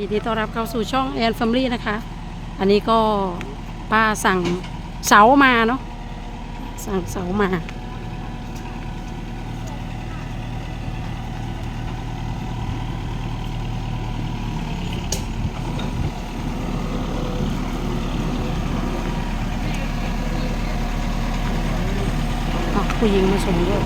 ยินดีต้อนรับเข้าสู่ช่องแอนแฟมลี่นะคะ อันนี้ก็ป้าสั่งเสามาเนาะ สั่งเสามา ผู้หญิงมาส่งด้วย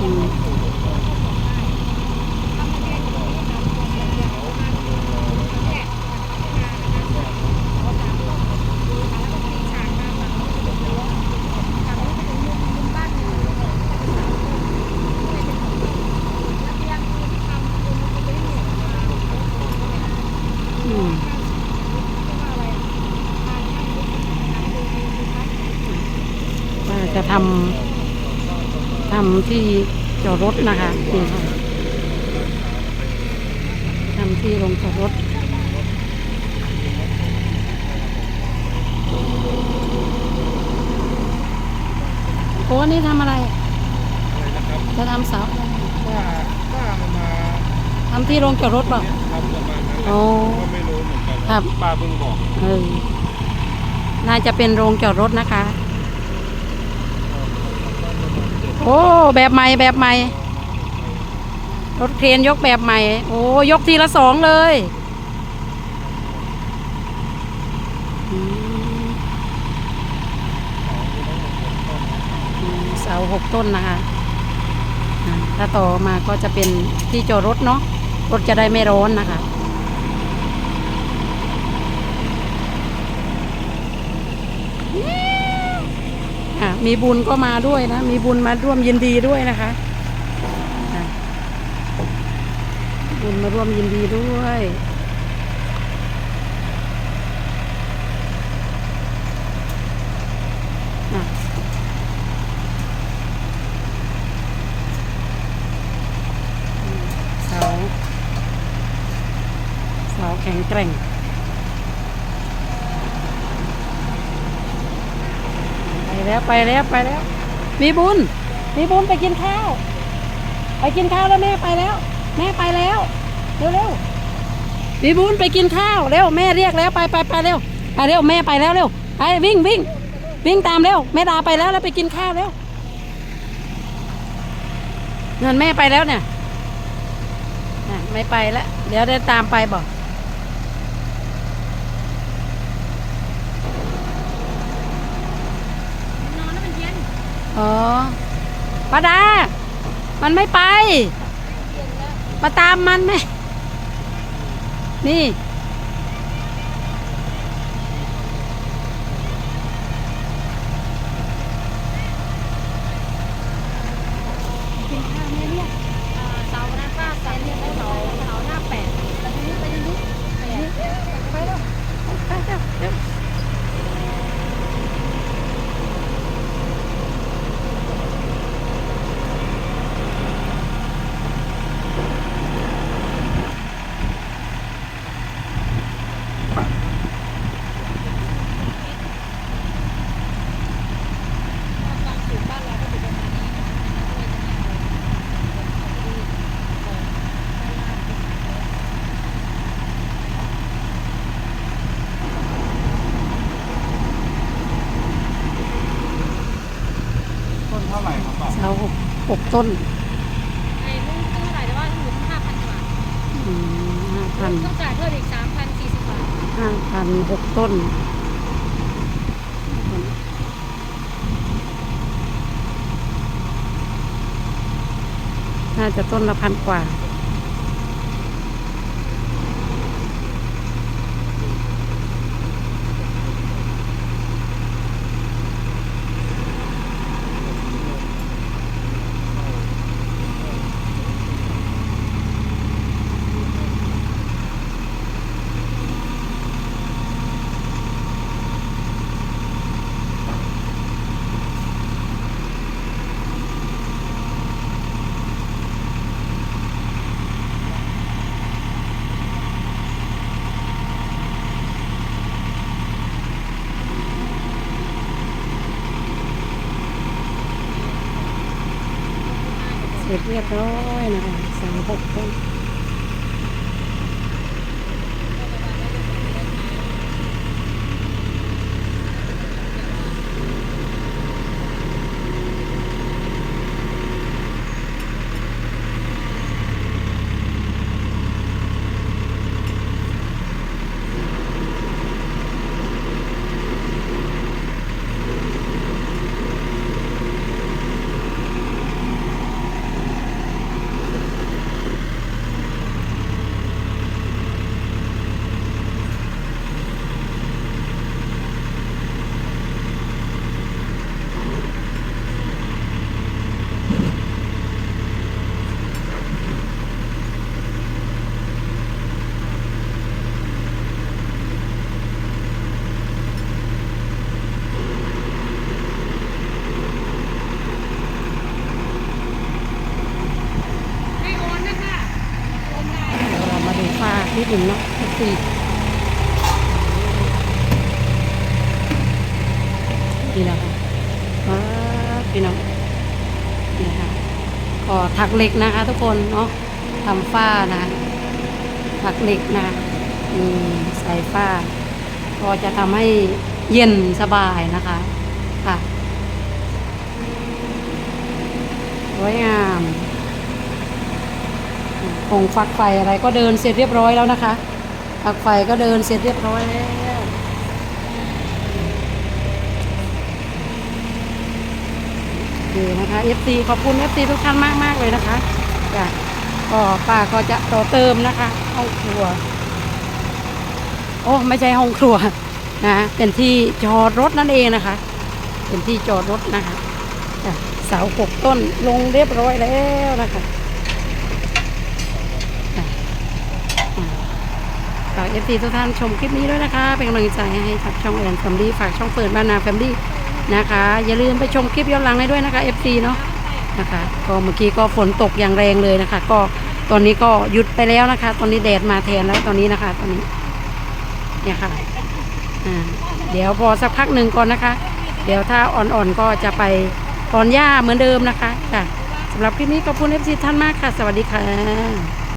อืมอืมว่าจะทำ ทำที่จอดรถนะคะนี่ค่ะทำที่ลงจอดรถโอ้นี่ทำอะไรอะไรนะครับจะทำเสาว่าว่ามันมาทำที่ลงจอดรถเปล่าทำประมาณนั้นแหละโอ้ก็ไม่รู้เหมือนกันครับป้าเพิ่งบอกเออน่าจะเป็นโรงจอดรถนะคะ โอ้ แบบใหม่แบบใหม่ รถเครนยกแบบใหม่ โอ้ ยกทีละสองเลย เสาหกต้นนะคะ ถ้าต่อมาก็จะเป็นที่จอดรถเนาะ รถจะได้ไม่ร้อนนะคะ อะมีบุญก็มาด้วยนะ มีบุญมาร่วมยินดีด้วยนะคะบุญมาร่วมยินดีด้วยอะอืมเสาเสาแข็งแกร่ง ไป แล้วไปแล้วไปแล้ว มีบุญ มีบุญไปกินข้าว ไปกินข้าวแล้วแม่ไปแล้ว แม่ไปแล้วเร็วเร็วมีบุญไปกินข้าวเร็วแม่เรียกแล้วไปไปไปเร็วไปเร็วแม่ไปแล้วเร็วไปวิ่งวิ่งวิ่งตามเร็วแม่ดาไปแล้วแล้วไปกินข้าวเร็วเงินแม่ไปแล้วเนี่ยไม่ไปแล้วเดี๋ยวเดินตามไปบอก นอนแล้วมันเย็น อ๋อป้าดา มันไม่ไป มาตามมันไหม นี่ กินข้าวแม่เรียกอ่าเสาหน้าป้าเสาเรียกแล้วเสาเสาหน้าแปดไปทางนี้ไปทางนี้แปดไปแล้วไปแล้วเร็ว ต้นเท่าไหร่ครับป้า เสาห กหกต้นไอ้มึงซื้อเท่าไหร่แต่ว่าอยู่ห้าพันกว่าอืมห้าพันต้องจ่ายเพิ่มอีกสามพันสี่สิบบาทห้าพันหกต้นน่าจะต้นละพันกว่า เรียบร้อยนะคะสามหกต้น ให้โอนนะคะโอนได้ เดี๋ยวเรามาดูฟ้า นิดหนึ่งเนาะสี่นี่นะคะว้าพี่น้องนี่ค่ะก็ถักเหล็กนะคะ ทุกคนเนาะทำฝ้านะถักเหล็กนะอืมใส่ฝ้า ก็จะทำให้เย็นสบายนะคะค่ะสวยงาม คงฟักไฟอะไรก็เดินเสร็จเรียบร้อยแล้วนะคะฟักไฟก็เดินเสร็จเรียบร้อยแล้วโอนะคะ FC ขอบคุณ FC ทุกท่านมากมากเลยนะคะจ้ะก็ป้าก็จะต่อเติมนะคะห้องครัว โอ้ไม่ใช่ห้องครัวนะเป็นที่จอดรถนั่นเองนะคะ เป็นที่จอดรถนะคะจ้ะเสาหกต้นลงเรียบร้อยแล้วนะคะ ฝากเอฟซีทุกท่านชมคลิปนี้ด้วยนะคะ เป็นกำลังใจให้กับช่องแอนแฟมลี่ฝากช่องเปิดบ้านนาแฟมลี่นะคะ อย่าลืมไปชมคลิปย้อนหลังได้ด้วยนะคะเอฟซีเนาะนะคะก็เมื่อกี้ก็ฝนตกอย่างแรงเลยนะคะ ก็ตอนนี้ก็หยุดไปแล้วนะคะ ตอนนี้แดดมาแทนแล้วตอนนี้นะคะ ตอนนี้เนี่ยค่ะอ่าเดี๋ยวพอสักพักหนึ่งก่อนนะคะ เดี๋ยวถ้าอ่อนๆก็จะไปตอนหญ้าเหมือนเดิมนะคะจ้ะสำหรับคลิปนี้ขอบคุณเอฟซีท่านมากค่ะ สวัสดีค่ะ